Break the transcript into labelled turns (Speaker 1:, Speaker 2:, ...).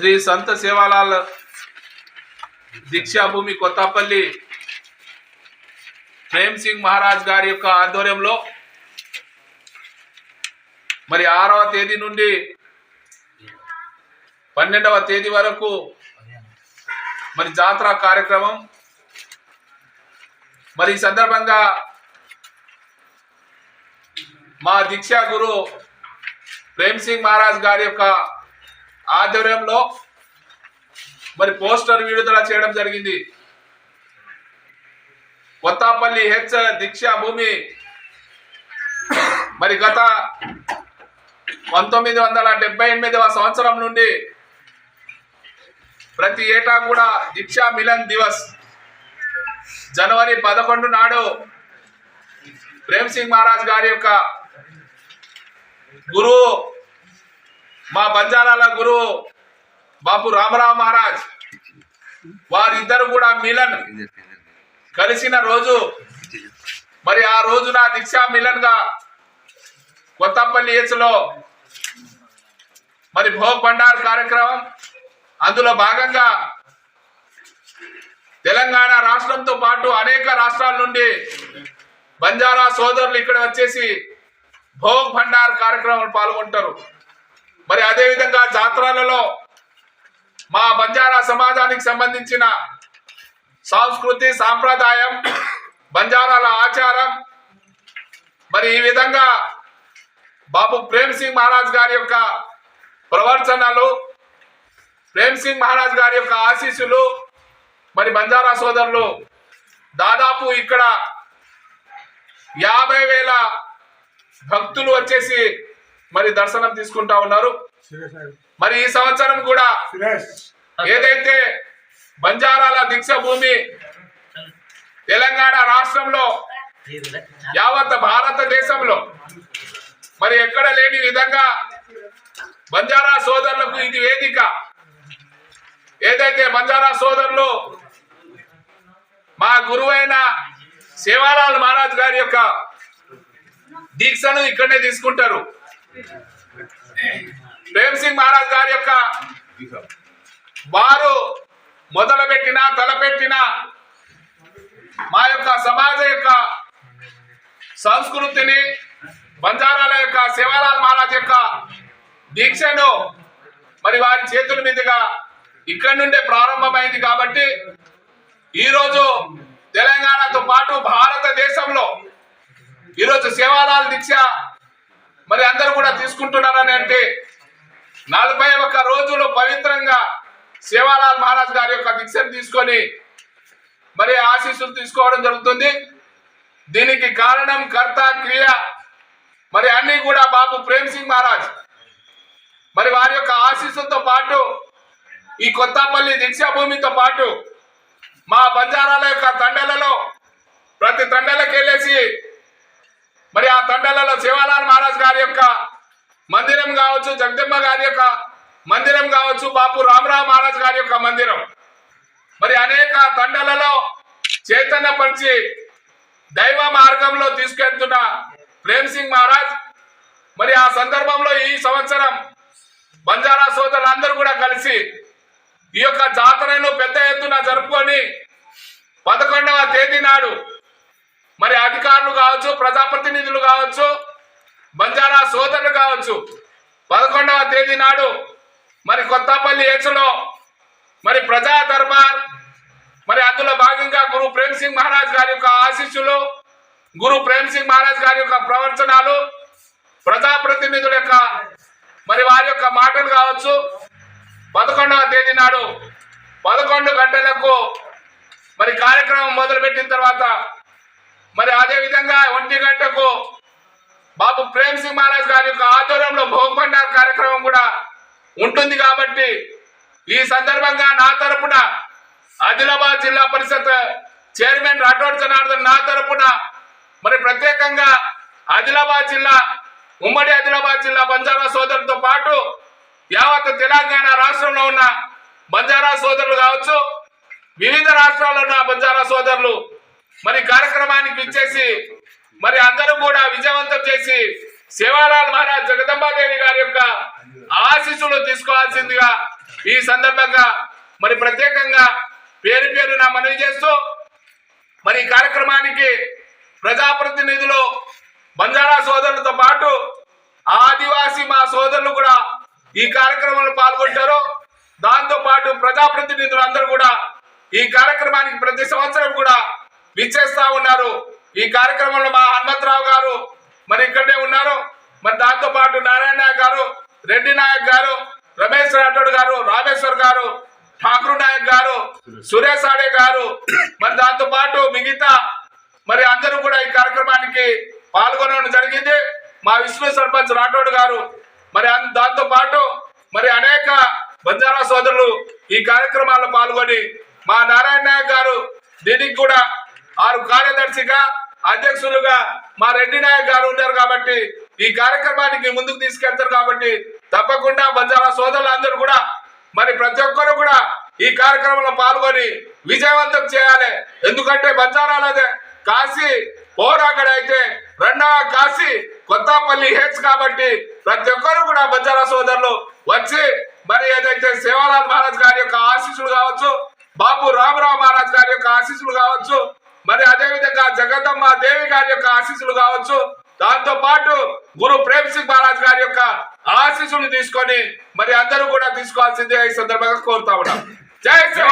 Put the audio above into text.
Speaker 1: శ్రీ సంత సేవాలాల్ దీక్షాభూమి కొత్తపల్లి ప్రేమ్ సింగ్ మహారాజ్ గారి యొక్క ఆధ్వర్యంలో మరి ఆరవ తేదీ నుండి పన్నెండవ తేదీ వరకు మరి జాతర కార్యక్రమం. మరి ఈ సందర్భంగా మా దీక్షా గురు ప్రేమ్ సింగ్ మహారాజ్ గారి యొక్క ఆధ్వర్యంలో మరి పోస్టర్ విడుదల చేయడం జరిగింది. కొత్తపల్లి హెచ్ దీక్షా భూమి మరి గత పంతొమ్మిది వందల డెబ్బై ఎనిమిదవ సంవత్సరం నుండి ప్రతి ఏటా కూడా దీక్షా మిలన్ దివస్. జనవరి పదకొండు నాడు ప్రేమ్ సింగ్ మహారాజ్ గారి యొక్క గురువు మా బంజారాల గురువు బాపు రామరావు మహారాజ్ వారిద్దరు కూడా మిలన్ కలిసిన రోజు మరి ఆ రోజున దీక్షా మిలన్గా కొత్తపల్లి ఏచులో మరి భోగ్ భండార్ కార్యక్రమం అందులో భాగంగా తెలంగాణ రాష్ట్రంతో పాటు అనేక రాష్ట్రాల నుండి బంజారా సోదరులు ఇక్కడ వచ్చేసి భోగ్ భండార్ కార్యక్రమంలో పాల్గొంటారు. మరి అదే విధంగా జాతరలలో మా బంజారా సమాజానికి సంబంధించిన సంస్కృతి సాంప్రదాయం బంజారాల ఆచారం మరి ఈ విధంగా బాబు ప్రేమ్ సింగ్ మహారాజ్ గారి యొక్క ప్రవర్తనలు ప్రేమ్ సింగ్ మహారాజ్ గారి యొక్క ఆశీస్సులు మరి బంజారా సోదరులు దాదాపు ఇక్కడ యాభై వేల భక్తులు వచ్చేసి మరి దర్శనం తీసుకుంటా ఉన్నారు. మరి ఈ సంవత్సరం కూడా ఏదైతే బంజారాల దీక్ష భూమి తెలంగాణ రాష్ట్రంలో యావత్ భారతదేశంలో మరి ఎక్కడ లేని విధంగా బంజారా సోదరులకు ఇది వేదిక. ఏదైతే బంజారా సోదరులు మా గురువైన సేవాలాల్ మహారాజ్ గారి యొక్క దీక్షను ఇక్కడనే తీసుకుంటారు. ప్రేమ్ సింగ్ మహారాజ్ గారి యొక్క వారు మొదలుపెట్టిన తలపెట్టిన మా యొక్క సమాజ యొక్క సంస్కృతిని బంజారాల యొక్క శివలాల్ మహారాజ్ యొక్క దీక్షను మరి వారి చేతుల మీదుగా ఇక్కడి నుండే ప్రారంభమైంది కాబట్టి ఈరోజు తెలంగాణతో పాటు భారతదేశంలో ఈరోజు సేవాలాల్ దీక్ష మరి అందరు కూడా తీసుకుంటున్నారని అంటే నలభై ఒక్క రోజులు పవిత్రంగా సేవాలాల్ మహారాజ్ గారి యొక్క దీక్షను తీసుకొని మరి ఆశీస్సులు తీసుకోవడం జరుగుతుంది. దీనికి కారణం కర్త క్రియ మరి అన్ని కూడా బాబు ప్రేమ్ సింగ్ మహారాజ్. మరి వారి యొక్క ఆశీస్సులతో పాటు ఈ కొత్తపల్లి దీక్షాభూమితో పాటు మా బంజారాల యొక్క తండలలో ప్రతి తండలకు వెళ్ళేసి మరి ఆ తండలలో శివాలాల్ మహారాజ్ గారి యొక్క మందిరం కావచ్చు జగదంబ గారి యొక్క మందిరం కావచ్చు బాపు రామరావు మహారాజ్ గారి యొక్క మందిరం. మరి అనేక తండలలో చైతన్య పంచి దైవ మార్గంలో తీసుకెళ్తున్న ప్రేమ్ సింగ్ మహారాజ్ మరి ఆ సందర్భంలో ఈ సంవత్సరం బంజారా సోదరులందరూ కూడా కలిసి ఈ యొక్క జాతరను పెద్ద ఎత్తున జరుపుకొని పదకొండవ తేదీ నాడు మరి అధికారులు కావచ్చు ప్రజాప్రతినిధులు కావచ్చు బంజారా సోదరులు కావచ్చు. పదకొండవ తేదీ నాడు మరి కొత్తపల్లి ఏచులో మరి ప్రజా దర్బార్ మరి అందులో భాగంగా గురు ప్రేమ్ సింగ్ మహారాజ్ గారి యొక్క ఆశీస్సులు గురు ప్రేమ్ సింగ్ మహారాజ్ గారి యొక్క ప్రవచనాలు ప్రజాప్రతినిధుల యొక్క మరి వారి యొక్క మాటలు కావచ్చు. పదకొండవ తేదీ నాడు పదకొండు గంటలకు మరి కార్యక్రమం మొదలుపెట్టిన తర్వాత మరి అదే విధంగా ఒంటి గంటకు బాబు ప్రేమ్ సింగ్ మహారాజ్ గారి యొక్క ఆధ్వర్యంలో భోగపండార్ కార్యక్రమం కూడా ఉంటుంది కాబట్టి ఈ సందర్భంగా నా తరపున ఆదిలాబాద్ జిల్లా పరిషత్ చైర్మన్ రాఠోడ్ జనార్దన్ నా తరపున మరి ప్రత్యేకంగా ఆదిలాబాద్ జిల్లా ఉమ్మడి ఆదిలాబాద్ జిల్లా బంజారా సోదరులతో పాటు యావత్ తెలంగాణ రాష్ట్రంలో ఉన్న బంజారా సోదరులు కావచ్చు వివిధ రాష్ట్రాల్లో ఉన్న బంజారా సోదరులు మరి కార్యక్రమానికి ఇచ్చేసి మరి అందరూ కూడా విజయవంతం చేసి సేవాలాల్ మహారాజ్ జగదంబాదేవి గారి యొక్క ఆశీస్సులు తీసుకోవాల్సిందిగా ఈ సందర్భంగా మరి ప్రత్యేకంగా పేరు పేరు నా మనవి చేస్తూ మరి కార్యక్రమానికి ప్రజాప్రతినిధులు బంజారా సోదరులతో పాటు ఆదివాసీ మా సోదరులు కూడా ఈ కార్యక్రమంలో పాల్గొంటారు. దాంతో పాటు ప్రజాప్రతినిధులు అందరూ కూడా ఈ కార్యక్రమానికి ప్రతి సంవత్సరం కూడా విచ్చేస్తా ఉన్నారు. ఈ కార్యక్రమంలో మా హనుమంతరావు గారు మరి ఇక్కడే ఉన్నారు. మరి దాంతో పాటు నారాయణ నాయక్ గారు రెడ్డి నాయక్ గారు రమేష్ రాఠోడ్ గారు రామేశ్వర్ గారు ఠాకూర్ నాయక్ గారు సురేష్ ఆడే గారు మరి దాంతో పాటు మిగతా మరి అందరూ కూడా ఈ కార్యక్రమానికి పాల్గొనడం జరిగింది. మా విష్ణు సర్పంచ్ రాఠోడ్ గారు మరి దాంతో పాటు మరి అనేక బంజారా సోదరులు ఈ కార్యక్రమాల్లో పాల్గొని మా నారాయణ నాయక్ గారు దీనికి కూడా ఆరు కార్యదర్శిగా అధ్యక్షులుగా మా రెడ్డి నాయక్ గారు ఉన్నారు కాబట్టి ఈ కార్యక్రమానికి ముందుకు తీసుకెళ్తారు కాబట్టి తప్పకుండా బంజారా సోదరులు అందరూ కూడా మరి ప్రతి ఒక్కరు కూడా ఈ కార్యక్రమంలో పాల్గొని విజయవంతం చేయాలి. ఎందుకంటే బంజారాలదే కాశీ పోరాగడ అయితే రెండవ కాశీ కొత్తపల్లి హెచ్ కాబట్టి ప్రతి ఒక్కరు కూడా బంజారా సోదరులు వచ్చి మరి ఏదైతే సేవాలాల్ మహారాజ్ గారి యొక్క ఆశీస్సులు కావచ్చు బాబు రామరావు మహారాజ్ గారి యొక్క ఆశీస్సులు కావచ్చు మరి అదే విధంగా జగదమ్మ దేవి గారి యొక్క ఆశీస్సులు కావచ్చు. దాంతో పాటు గురు ప్రేమ్ సింగ్ మహారాజ్ గారి యొక్క ఆశీస్సులు తీసుకొని మరి అందరూ కూడా తీసుకోవాల్సిందే ఈ సందర్భంగా కోరుతా ఉన్నాం. జై శ్రీ